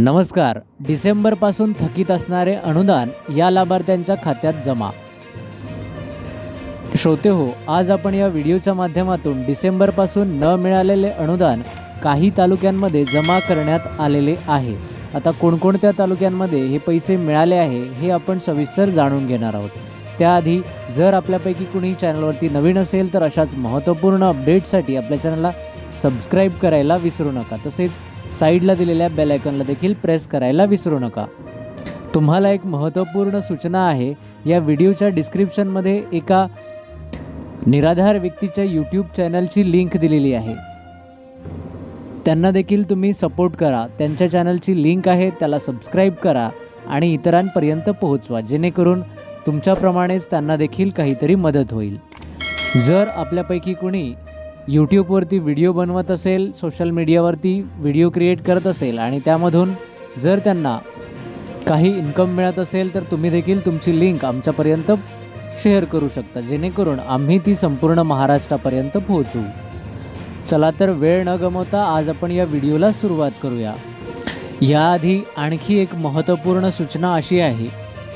नमस्कार. डिसेंबरपासून थकीत असणारे अनुदान या लाभार्थ्यांच्या खात्यात जमा. श्रोते हो आज आपण या व्हिडिओच्या माध्यमातून डिसेंबरपासून न मिळालेले अनुदान काही तालुक्यांमध्ये जमा करण्यात आलेले आहे. आता कोणकोणत्या तालुक्यांमध्ये हे पैसे मिळाले आहे हे आपण सविस्तर जाणून घेणार आहोत. त्याआधी जर आपल्यापैकी कुणी चॅनलवरती नवीन असेल तर अशाच महत्त्वपूर्ण अपडेटसाठी आपल्या चॅनलला सबस्क्राईब करायला विसरू नका. तसेच साईडला दिलेल्या बेल आयकॉनला देखील प्रेस करायला विसरू नका. तुम्हाला एक महत्त्वपूर्ण सूचना आहे या व्हिडिओच्या डिस्क्रिप्शनमध्ये एका निराधार व्यक्तीच्या यूट्यूब चॅनलची लिंक दिलेली आहे. त्यांना देखील तुम्ही सपोर्ट करा. त्यांच्या चॅनलची लिंक आहे त्याला सबस्क्राईब करा आणि इतरांपर्यंत पोहोचवा जेणेकरून तुमच्याप्रमाणेच त्यांना देखील काहीतरी मदत होईल. जर आपल्यापैकी कोणी यूट्यूबवरती व्हिडिओ बनवत असेल सोशल मीडियावरती व्हिडिओ क्रिएट करत असेल आणि त्यामधून जर त्यांना काही इन्कम मिळत असेल तर तुम्ही देखील तुमची लिंक आमच्यापर्यंत शेअर करू शकता जेणेकरून आम्ही ती संपूर्ण महाराष्ट्रापर्यंत पोहोचू. चला तर वेळ न गमवता आज आपण या व्हिडिओला सुरुवात करूया. याआधी आणखी एक महत्त्वपूर्ण सूचना अशी आहे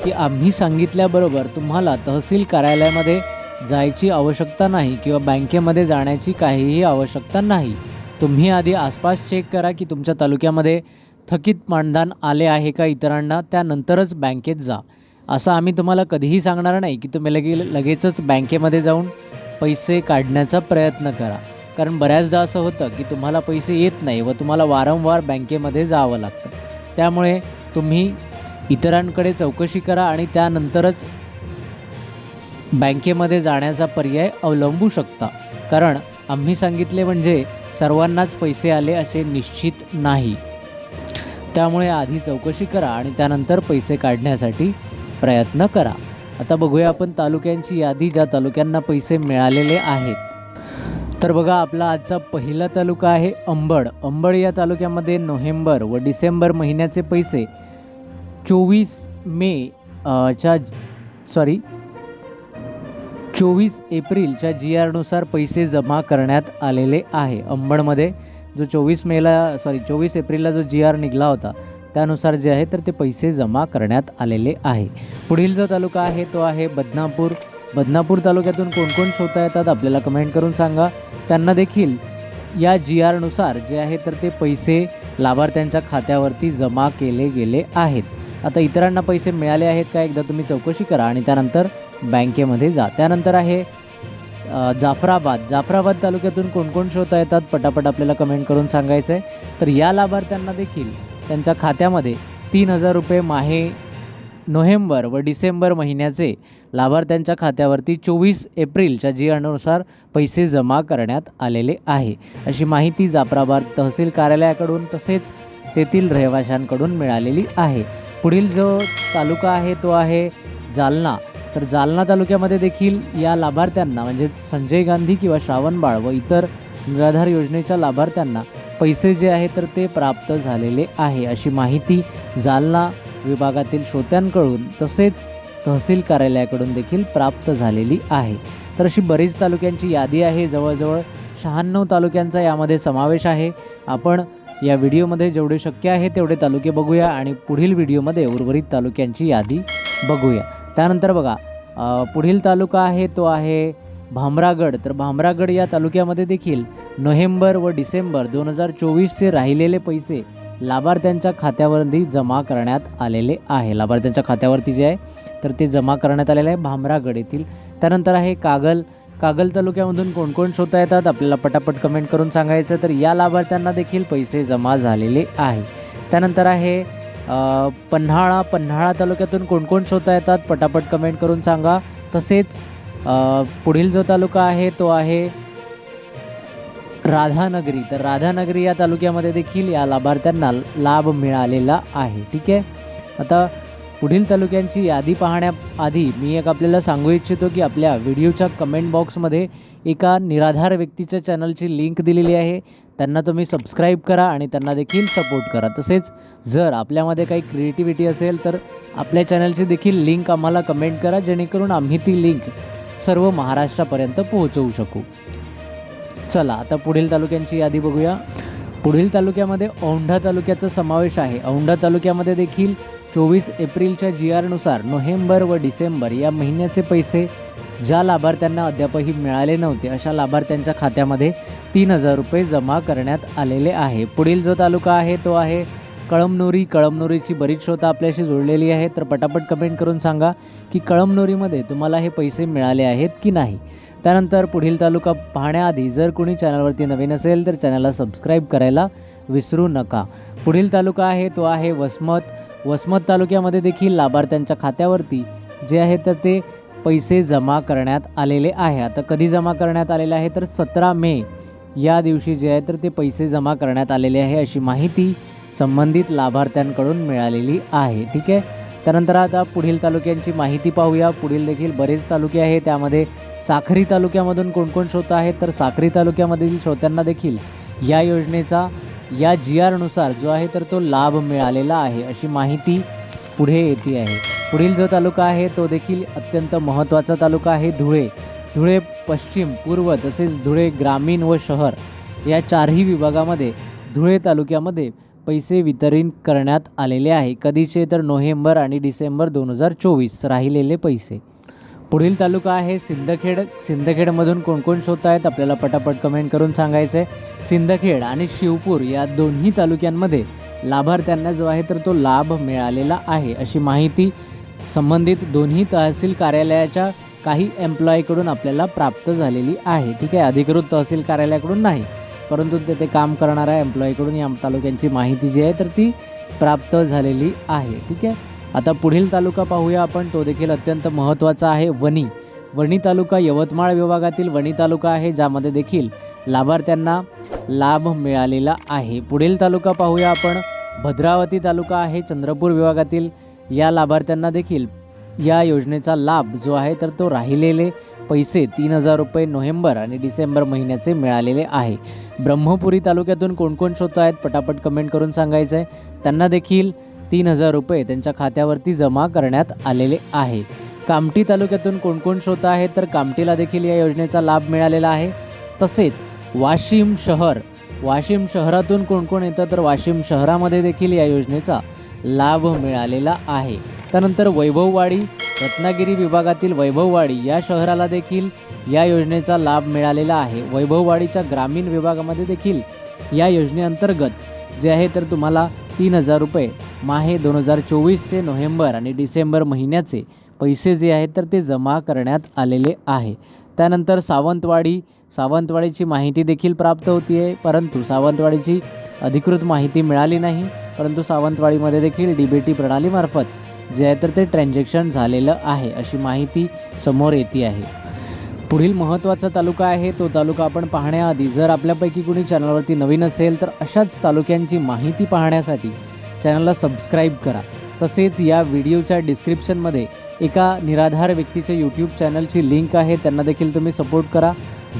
की आम्ही सांगितल्याबरोबर तुम्हाला तहसील कार्यालयामध्ये जायची आवश्यकता नाही किंवा बँकेमध्ये जाण्याची काहीही आवश्यकता नाही. तुम्ही आधी आसपास चेक करा की तुमच्या तालुक्यामध्ये थकीत मानधन आले आहे का इतरांना त्यानंतरच बँकेत जा. असं आम्ही तुम्हाला कधीही सांगणार नाही की तुम्ही लगे लगेचच बँकेमध्ये जाऊन पैसे काढण्याचा प्रयत्न करा. कारण बऱ्याचदा असं होतं की तुम्हाला पैसे येत नाही व तुम्हाला वारंवार बँकेमध्ये जावं लागतं. त्यामुळे तुम्ही इतरांकडे चौकशी करा आणि त्यानंतरच बँकेमध्ये जाण्याचा पर्याय अवलंबू शकता. कारण आम्ही सांगितले म्हणजे सर्वांनाच पैसे आले असे निश्चित नाही. त्यामुळे आधी चौकशी करा आणि त्यानंतर पैसे काढण्यासाठी प्रयत्न करा. आता बघूया आपण तालुक्यांची यादी ज्या तालुक्यांना पैसे मिळालेले आहेत. तर बघा आपला आजचा पहिला तालुका आहे अंबड. अंबड या तालुक्यामध्ये नोव्हेंबर व डिसेंबर महिन्याचे पैसे चोवीस मे च्या सॉरी चोवीस एप्रिलच्या जी आरनुसार पैसे जमा करण्यात आलेले आहे. अंबडमध्ये जो चोवीस मेला सॉरी चोवीस एप्रिलला जो जी आर निघाला होता त्यानुसार जे आहे तर ते पैसे जमा करण्यात आलेले आहे. पुढील जो तालुका आहे तो आहे बदनापूर. बदनापूर तालुक्यातून कोणकोण कोण शोधता येतात आपल्याला कमेंट करून सांगा. त्यांना देखील या जी आरनुसार जे आहे तर ते पैसे लाभार्थ्यांच्या खात्यावरती जमा केले गेले आहेत. आता इतरांना पैसे मिळाले आहेत का एकदा तुम्ही चौकशी करा आणि त्यानंतर बँकेमध्ये जा. त्यानंतर आहे जाफराबाद. जाफराबाद तालुक्यातून कोणकोण श्रोता शोधता येतात पटापट आपल्याला कमेंट करून सांगायचं आहे तर या लाभार्थ्यांना देखील त्यांच्या खात्यामध्ये तीन हजार रुपये माहे नोव्हेंबर व डिसेंबर महिन्याचे लाभार्थ्यांच्या खात्यावरती चोवीस एप्रिलच्या जी अनुसार पैसे जमा करण्यात आलेले आहे. अशी माहिती जाफराबाद तहसील कार्यालयाकडून तसेच तेथील रहिवाशांकडून मिळालेली आहे. पुढील जो तालुका आहे तो आहे जालना. तर जालना तालुक्यामध्ये देखील या लाभार्थ्यांना म्हणजे संजय गांधी किंवा श्रावणबाळ व इतर निराधार योजनेच्या लाभार्थ्यांना पैसे जे आहे तर ते प्राप्त झालेले आहे अशी माहिती जालना विभागातील श्रोत्यांकडून तसेच तहसील कार्यालयाकडून देखील प्राप्त झालेली आहे. तर अशी बरीच तालुक्यांची यादी आहे जवळजवळ शहाण्णव तालुक्यांचा यामध्ये समावेश आहे. आपण या व्हिडिओमध्ये जेवढे शक्य आहे तेवढे तालुके बघूया आणि पुढील व्हिडिओमध्ये उर्वरित तालुक्यांची यादी बघूया. त्यानंतर बघा पुढील तालुका आहे तो आहे भामरागड. तर भामरागड या तालुक्यामध्ये देखील नोव्हेंबर व डिसेंबर दोन हजार चोवीसचे राहिलेले पैसे लाभार्थ्यांच्या खात्यावरती जमा करण्यात आलेले आहे. लाभार्थ्यांच्या खात्यावरती जे आहे तर ते जमा करण्यात आलेले आहे भामरागड येथील. त्यानंतर आहे कागल. कागल तालुक्यामधून कोणकोण श्रोता येतात? आपल्याला पटापट कमेंट करून सांगायचं तर या लाभार्थ्यांना देखील पैसे जमा झालेले आहे. त्यानंतर आहे पन्हाळा पन्हाळा तालुक्यातून कोणकोण श्रोता शोधता येतात पटापट कमेंट करून सांगा. तसेच पुढील जो तालुका आहे तो आहे राधानगरी. तर राधानगरी या तालुक्यामध्ये देखील या लाभार्थ्यांना लाभ मिळालेला आहे. ठीक आहे? आता पुढील तालुक्यांची यादी पाहण्याआधी मी एक आपल्याला सांगू इच्छितो की आपल्या व्हिडिओच्या कमेंट बॉक्समध्ये एका निराधार व्यक्तीच्या चॅनलची लिंक दिलेली आहे. त्यांना तुम्ही सबस्क्राईब करा आणि त्यांना देखील सपोर्ट करा. तसेच जर आपल्यामध्ये काही क्रिएटिव्हिटी असेल तर आपल्या चॅनलची देखील लिंक आम्हाला कमेंट करा जेणेकरून आम्ही ती लिंक सर्व महाराष्ट्रापर्यंत पोहोचवू शकू. चला आता पुढील तालुक्यांची यादी बघूया. पुढील तालुक्यामध्ये औंढा तालुक्याचा समावेश आहे. औंढा तालुक्यामध्ये देखील चोवीस एप्रिलच्या जी आरनुसार नोव्हेंबर व डिसेंबर या महिन्याचे पैसे ज्या लाभार्थ्यांना अद्यापही मिळाले नव्हते अशा लाभार्थ्यांच्या खात्यामध्ये तीन हजार रुपये जमा करण्यात आलेले आहे. पुढील जो तालुका आहे तो आहे कळमनुरी. कळमनुरीची बरीच श्रोता आपल्याशी जोडलेली आहे तर पटापट कमेंट करून सांगा की कळमनुरीमध्ये तुम्हाला हे पैसे मिळाले आहेत की नाही? त्यानंतर पुढील तालुका पाहण्याआधी जर कोणी चॅनलवरती नवीन असेल तर चॅनलला सबस्क्राईब करायला विसरू नका. पुढील तालुका आहे तो आहे वसमत. वसमत तालुक्यामध्ये देखील लाभार्थ्यांच्या खात्यावरती जे आहे तर ते पैसे जमा करण्यात आलेले आहे. आता कधी जमा करण्यात आलेले आहे तर सतरा मे या दिवशी जे आहे तर ते पैसे जमा करण्यात आलेले आहे अशी माहिती संबंधित लाभार्थ्यांकडून मिळालेली आहे. ठीक आहे? त्यानंतर आता पुढील तालुक्यांची माहिती पाहूया. पुढील देखील बरेच तालुके आहे. त्यामध्ये साखरी तालुक्यामधून कोण कोण श्रोता आहेत? तर साखरी तालुक्यामधील श्रोत्यांना देखील या योजनेचा या जी आरनुसार जो आहे तर तो लाभ मिळालेला आहे अशी माहिती पुढे येते आहे. पुढील जो तालुका आहे तो देखील अत्यंत महत्त्वाचा तालुका आहे धुळे. धुळे पश्चिम पूर्व तसेच धुळे ग्रामीण व शहर या चारही विभागामध्ये धुळे तालुक्यामध्ये पैसे वितरित करण्यात आलेले आहे. कधीचे तर नोव्हेंबर आणि डिसेंबर दोन हजार चोवीस राहिलेले पैसे. पुढील तालुका आहे सिंदखेड. सिंदखेडमधून कोणकोण कोण शोधत आहेत आपल्याला पटापट कमेंट करून सांगायचं आहे सिंदखेड आणि शिवपूर या दोन्ही तालुक्यांमध्ये लाभार्थ्यांना जो आहे तर तो लाभ मिळालेला आहे अशी माहिती संबंधित दोन्ही तहसील कार्यालयाच्या काही एम्प्लॉईकडून आपल्याला प्राप्त झालेली आहे. ठीक आहे अधिकृत तहसील कार्यालयाकडून नाही परंतु तेथे काम करणाऱ्या एम्प्लॉईकडून या तालुक्यांची माहिती जी आहे तर ती प्राप्त झालेली आहे. ठीक आहे? आता पुढील तालुका पाहूया आपण. तो देखील अत्यंत महत्त्वाचा आहे. वणी. वणी तालुका यवतमाळ विभागातील वणी तालुका आहे ज्यामध्ये देखील लाभार्थ्यांना लाभ मिळालेला आहे. पुढील तालुका पाहूया आपण. भद्रावती तालुका आहे चंद्रपूर विभागातील. या लाभार्थ्यांना देखील या योजनेचा लाभ जो आहे तर तो राहिलेले पैसे तीन हजार रुपये नोव्हेंबर आणि डिसेंबर महिन्याचे मिळालेले आहे. ब्रह्मपुरी तालुक्यातून कोण कोण आहेत पटापट कमेंट करून सांगायचं आहे त्यांना देखील तीन हजार रुपये त्यांच्या खात्यावरती जमा करण्यात आलेले आहे. कामठी तालुक्यातून कोणकोण श्रोता आहेत तर कामठीला देखील या योजनेचा लाभ मिळालेला आहे. तसेच वाशिम शहर वाशिम शहरातून कोणकोण येतं तर वाशिम शहरामध्ये देखील या योजनेचा लाभ मिळालेला आहे. त्यानंतर वैभववाडी रत्नागिरी विभागातील वैभववाडी या शहराला देखील या योजनेचा लाभ मिळालेला आहे. वैभववाडीच्या ग्रामीण विभागामध्ये देखील या योजनेअंतर्गत जे आहे तर तुम्हाला तीन हजार रुपये माहे दोन हजार चोवीसचे नोव्हेंबर आणि डिसेंबर महिन्याचे पैसे जे आहेत तर ते जमा करण्यात आलेले आहे. त्यानंतर सावंतवाडी सावंतवाडीची माहिती देखील प्राप्त होती आहे परंतु सावंतवाडीची अधिकृत माहिती मिळाली नाही. परंतु सावंतवाडीमध्ये देखील डी बी टी प्रणालीमार्फत जे आहे तर ते ट्रान्झॅक्शन झालेलं आहे अशी माहिती समोर येते आहे. पुढील महत्त्वाचा तालुका आहे तो तालुका आपण पाहण्याआधी जर आपल्यापैकी कुणी चॅनलवरती नवीन असेल तर अशाच तालुक्यांची माहिती पाहण्यासाठी चॅनलला सबस्क्राईब करा. तसेच या व्हिडिओच्या डिस्क्रिप्शनमध्ये एका निराधार व्यक्तीच्या यूट्यूब चॅनलची लिंक आहे त्यांना देखील तुम्ही सपोर्ट करा.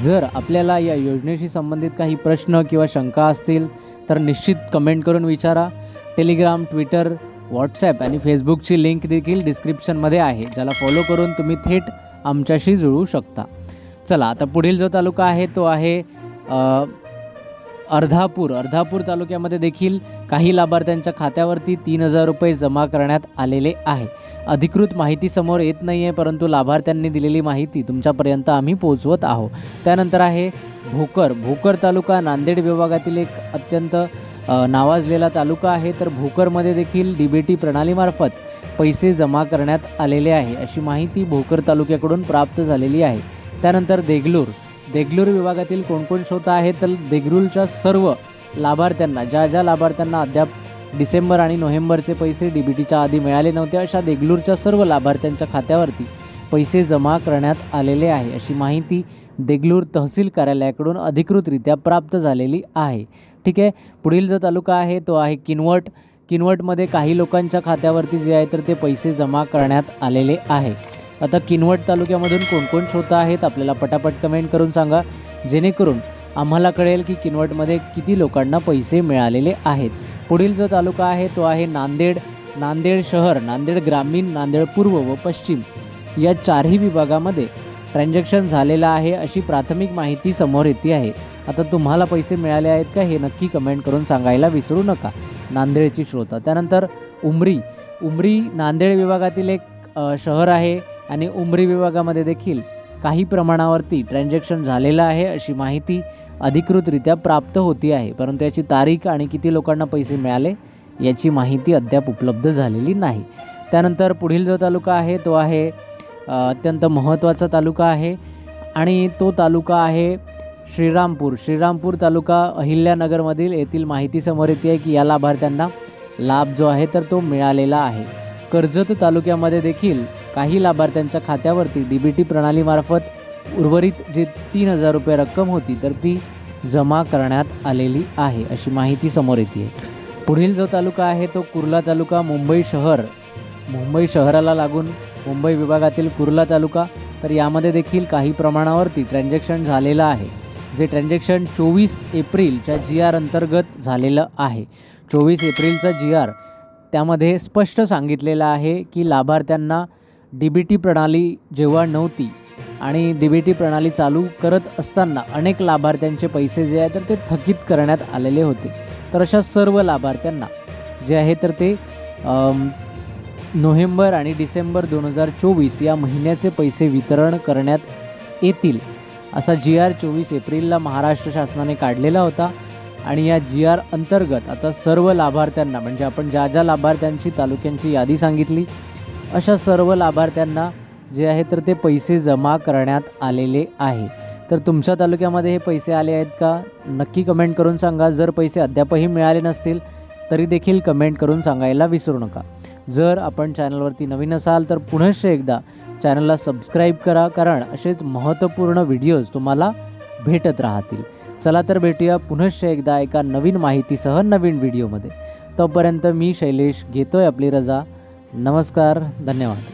जर आपल्याला या योजनेशी संबंधित काही प्रश्न किंवा शंका असतील तर निश्चित कमेंट करून विचारा. टेलिग्राम ट्विटर व्हॉट्सॲप आणि फेसबुकची लिंक देखील डिस्क्रिप्शनमध्ये आहे ज्याला फॉलो करून तुम्ही थेट आमच्याशी जुळू शकता. चला आता पुढील जो तालुका आहे तो आहे अर्धापूर. अर्धापूर तालुक्यामध्ये देखील काही लाभार्थ्यांच्या खात्यावरती तीन हजार रुपये जमा करण्यात आलेले आहे. अधिकृत माहिती समोर येत नाही आहे परंतु लाभार्थ्यांनी दिलेली माहिती तुमच्यापर्यंत आम्ही पोहोचवत आहोत. त्यानंतर आहे भोकर. भोकर तालुका नांदेड विभागातील एक अत्यंत नावाजलेला तालुका आहे. तर भोकरमध्ये देखील डी बी टी प्रणालीमार्फत पैसे जमा करण्यात आलेले आहे. अशी माहिती भोकर तालुक्याकडून प्राप्त झालेली आहे. त्यानंतर देगलूर. देगलूर विभागातील कोणकोण श्रोता आहेत तर देगलूरच्या सर्व लाभार्थ्यांना ज्या ज्या लाभार्थ्यांना अद्याप डिसेंबर आणि नोव्हेंबरचे पैसे डी बी टीच्या आधी मिळाले नव्हते अशा देगलूरच्या सर्व लाभार्थ्यांच्या खात्यावरती पैसे जमा करण्यात आलेले आहे. अशी माहिती देगलूर तहसील कार्यालयाकडून अधिकृतरित्या प्राप्त झालेली आहे. ठीक आहे पुढील जो तालुका आहे तो आहे किनवट. किनवटमध्ये काही लोकांच्या खात्यावरती जे आहे तर ते पैसे जमा करण्यात आलेले आहे. आता किनवट तालुक्यामधून कोणकोण श्रोता आहेत आपल्याला पटापट कमेंट करून सांगा. जेणेकरून आम्हाला कळेल की किनवटमध्ये किती लोकांना पैसे मिळालेले आहेत. पुढील जो तालुका आहे तो आहे नांदेड. नांदेड शहर नांदेड ग्रामीण नांदेड पूर्व व पश्चिम. या चारही विभागामध्ये ट्रान्झॅक्शन झालेलं आहे अशी प्राथमिक माहिती समोर येते आहे. आता तुम्हाला पैसे मिळाले आहेत का हे नक्की कमेंट करून सांगायला विसरू नका. नांदेडची श्रोता. त्यानंतर उमरी. उमरी नांदेड विभागातील एक शहर आहे. आणि उमरी विभागामध्ये देखील काही प्रमाणावरती ट्रान्झॅक्शन झालेलं आहे अशी माहिती अधिकृतरित्या प्राप्त होती आहे. परंतु याची तारीख आणि किती लोकांना पैसे मिळाले याची माहिती अद्याप उपलब्ध झालेली नाही. त्यानंतर पुढील जो तालुका आहे तो आहे अत्यंत महत्त्वाचा तालुका आहे आणि तो तालुका आहे श्रीरामपूर. श्रीरामपूर तालुका अहिल्यानगरमधील येथील माहिती समोर येते आहे की या लाभार्थ्यांना लाभ जो आहे तर तो मिळालेला आहे. कर्जत तालुक्यामध्ये देखील काही लाभार्थ्यांच्या खात्यावरती डी बी टी प्रणालीमार्फत उर्वरित जे तीन हजार रुपये रक्कम होती तर ती जमा करण्यात आलेली आहे अशी माहिती समोर येते पुढील जो तालुका आहे तो कुर्ला तालुका मुंबई शहर. मुंबई शहराला लागून मुंबई विभागातील कुर्ला तालुका तर यामध्ये देखील काही प्रमाणावरती ट्रान्झॅक्शन झालेलं आहे. जे ट्रान्झॅक्शन चोवीस एप्रिलच्या जी आर अंतर्गत झालेलं आहे. चोवीस एप्रिलचा जी आर त्यामध्ये स्पष्ट सांगितलेलं आहे की लाभार्थ्यांना डी बी टी प्रणाली जेव्हा नव्हती आणि डी बी टी प्रणाली चालू करत असताना अनेक लाभार्थ्यांचे पैसे जे आहे तर ते थकीत करण्यात आलेले होते. तर अशा सर्व लाभार्थ्यांना जे आहे तर ते नोव्हेंबर आणि डिसेंबर दोन हजार चोवीस या महिन्याचे पैसे वितरण करण्यात येतील असा जी आर चोवीस एप्रिलला महाराष्ट्र शासनाने काढलेला होता. आणि या जी आर अंतर्गत आता सर्व लाभार्थ्यांना म्हणजे आपण ज्या ज्या लाभार्थ्यांची तालुक्यांची यादी सांगितली अशा सर्व लाभार्थ्यांना जे आहे तर ते पैसे जमा करण्यात आलेले आहे. तर तुमच्या तालुक्यामध्ये हे पैसे आले आहेत का? नक्की कमेंट करून सांगा. जर पैसे अद्यापही मिळाले नसतील तरी देखील कमेंट करून सांगायला विसरू नका. जर आपण चॅनलवरती नवीन असाल तर पुनश्च एकदा चॅनलला सबस्क्राईब करा कारण असेच महत्त्वपूर्ण व्हिडिओज तुम्हाला भेटत राहतील. चला तर भेटूया पुनश्च एकदा एका नवीन माहितीसह नवीन व्हिडिओमध्ये. तोपर्यंत मी शैलेश घेतोय आपली रजा. नमस्कार धन्यवाद.